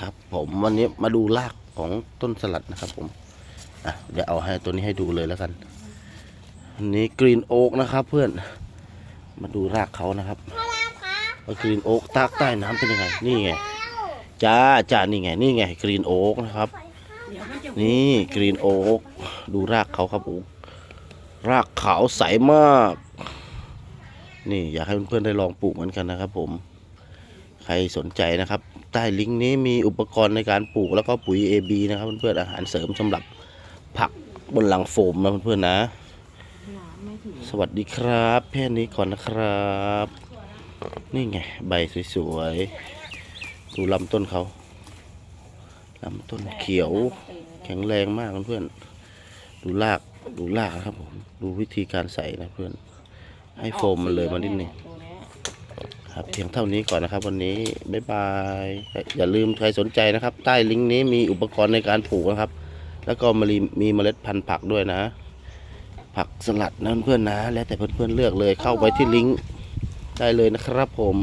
ครับ ผมวันนี้มาดูรากของต้นสลัดนะครับผมอะเดี๋ยวเอาให้ตัวนี้ให้ดูเลยแล้วกันอันนี้กรีนโอ๊กนะครับ เพื่อนมาดูรากเขานะครับพ่อแม่ครับว่ากรีนโอ๊กตากใต้น้ำเป็นยังไง นี่ไงจ้าจ้านี่ไง นี่ไงกรีนโอ๊กนะครับ นี่กรีนโอ๊กดูรากเขาครับผมรากขาวใสมาก นี่อยากให้เพื่อนๆได้ลองปลูกเหมือนกันนะครับผม ใครสนใจนะครับ ใต้ลิงก์นี้มีอุปกรณ์ในการปลูกแล้วก็ปุ๋ย AB นะครับเพื่อนๆอาหารเสริมสำหรับผักบนหลังโฟมนะเพื่อนๆนะ สวัสดีครับแค่นี้ก่อนนะครับ นี่ไง ใบสวยๆ ดูลำต้นเขาลำต้นเขียวแข็งแรงมากเพื่อนๆ ดูรากดูรากนะครับผม ดูวิธีการใส่นะเพื่อน ให้โฟมมันเลยมานิดนึง ครับเพียงเท่านี้ก่อนนะครับ วันนี้บ๊ายบายอย่าลืมใครสนใจนะครับ ใต้ลิงก์นี้มีอุปกรณ์ในการปลูกนะครับ แล้วก็มีมีเมล็ดพันธุ์ผักด้วยนะ ผักสลัดนะเพื่อนๆนะ แล้วแต่เพื่อนๆเลือกเลยเข้าไปที่ลิงก์ได้เลยนะครับผม